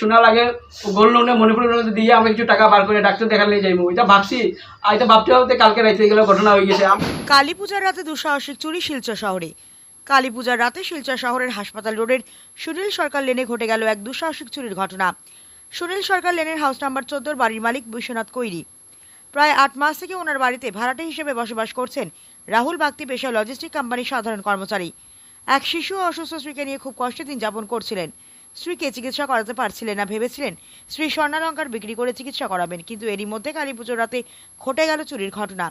শোনা লাগে গোল্ড লোনে মণিপুর লোনে দিয়ে আমরা কিছু টাকা বার করে ডাক্তার দেখালে যাইবো এটা ভাবছি আর এটা ভাবতে ভাবতে কালকে রাইতে এগুলো ঘটনা হয়ে গেছে। কালী পূজার রাতে দুঃসাহসিক চুরি শিলচর শহরে। কালী পূজার রাতে শিলচর শহরের হাসপাতাল রোডের সুনীল সরকার লেনে ঘটে গেল এক দুঃসাহসিক চুরির ঘটনা। সুনীল সরকার লেনের হাউস নাম্বার চোদ্দোর বাড়ির মালিক বিশ্বনাথ কৈরি। প্রায় আট মাস থেকে ওনার বাড়িতে ভাড়াটে হিসেবে বসবাস করছেন রাহুল বাগতি পেশা লজিস্টিক কোম্পানির সাধারণ কর্মচারী। এক শিশু অসুস্থ স্ত্রীকে নিয়ে খুব কষ্টে দিন যাপন করছিলেন। স্ত্রীকে চিকিৎসা করাতে পারছিলেন না, ভেবেছিলেন স্ত্রী স্বর্ণালঙ্কার বিক্রি করে চিকিৎসা করাবেন, কিন্তু এরই মধ্যে কালী পুজোর রাতে ঘটে গেল চুরির ঘটনা।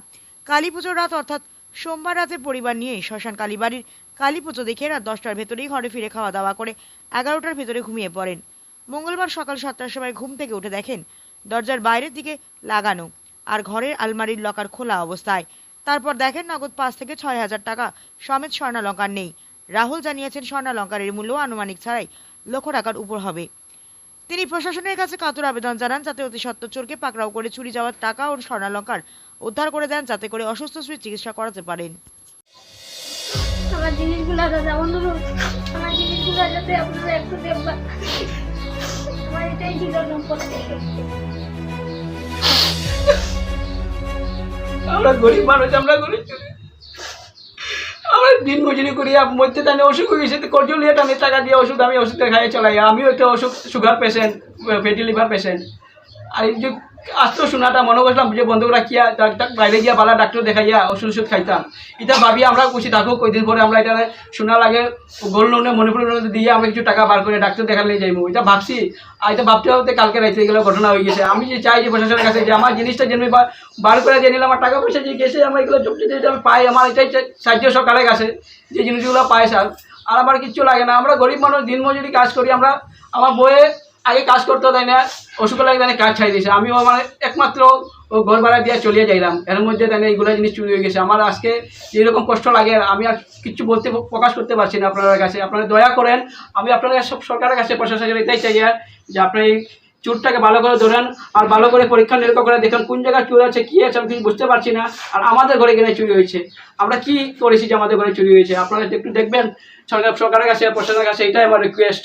কালী পুজোর রাত অর্থাৎ সোমবার রাতে পরিবার নিয়ে শ্মশান কালীবাড়ির কালী পুজো দেখে রাত দশটার ভেতরেই ঘরে ফিরে খাওয়া দাওয়া করে এগারোটার ভেতরে ঘুমিয়ে পড়েন। মঙ্গলবার সকাল সাতটার সময় ঘুম থেকে উঠে দেখেন দরজার বাইরের দিকে লাগানো আর ঘরের আলমারির লকার খোলা অবস্থায়। তারপর দেখেন নগদ পাঁচ থেকে ছয় হাজার টাকা সমেত স্বর্ণালঙ্কার নেই। রাহুল জানিয়েছেন স্বর্ণালঙ্কারের মূল্য আনুমানিক ছাড়াই লক্ষ টাকার উপর হবে। তিনি প্রশাসনের কাছে কাতর আবেদন জানান যাতে অতি সত্ত্বর চোরকে পাকড়াও করে চুরি যাওয়ার টাকা ও স্বর্ণালঙ্কার উদ্ধার করে দেন যাতে করে অসুস্থ স্ত্রীর চিকিৎসা করাতে পারেন। আমার জিনিসগুলো দাদা অনুরোধ। আমার জিনিসগুলো যাতে আপনারা একটু দেখবেন আমার এটাই ছিল নম্বর। আমরা গরিব মানুষ আমরা গরিব। আমরা দিন মজুরি করি মধ্যে তাহলে অসুখ হয়ে গেছে কর্জ নিয়ে আমি টাকা দিয়ে ওষুধ, আমি ওষুধ খাইয়ে চলাই। আমিও একটা অসুখ sugar patient fatty liver patient আর যে আসতো শোনাটা মনে করছিলাম যে বন্ধুরা কিয়া বাইরে গিয়া বালা ডাক্তার দেখাইয়া ওষুধ ওষুধ খাইতাম। এটা ভাবি আমরা খুশি থাকো কয়দিন পরে আমরা এটা শোনা লাগে গোল্ড লোনে মণিপুর লোনে দিয়ে আমরা কিছু টাকা বার করে ডাক্তার দেখালে যাইবো এটা ভাবছি। আর এটা ভাবতে ভাবতে কালকে রাইতে এগুলো ঘটনা হয়ে গেছে। আমি যে চাই যে প্রশাসনের কাছে যে আমার জিনিসটা যেন বার করে দিয়ে নিলাম আমার টাকা পয়সা যে গেছে, আমার এগুলো যুক্তি যে আমি পাই, আমার এটাই সাহায্য সরকারের কাছে, যে জিনিসগুলো পাই স্যার। আর আমার কিচ্ছু লাগে না। আমরা গরিব মানুষ দিন মজুরি কাজ করি, আমরা আমার বইয়ে আগে কাজ করতে দেয় না, অসুখ লাগে তাই কাজ ছাড়িয়ে দিয়েছে। আমিও আমার একমাত্র ও ঘর ভাড়া দিয়ে চলিয়ে যাইলাম। এর মধ্যে তাই এইগুলো জিনিস চুরি হয়ে গেছে। আমার আজকে যেরকম কষ্ট লাগে, আমি আর কিছু বলতে, প্রকাশ করতে পারছি না আপনার কাছে। আপনারা দয়া করেন, আমি আপনার সব সরকারের কাছে, প্রশাসনের এটাই চাই যে আপনি এই চুরটাকে ভালো করে ধরেন আর ভালো করে পরীক্ষা নিরীক্ষা করে দেখেন কোন জায়গায় চুর আছে, কী আছে, আমি কিছু বুঝতে পারছি না। আর আমাদের ঘরে কিনে চুরি হয়েছে? আমরা কি করেছি যে আমাদের ঘরে চুরি হয়েছে? আপনারা একটু দেখবেন, সরকার সরকারের কাছে, প্রশাসনের কাছে এটাই আমার রিকোয়েস্ট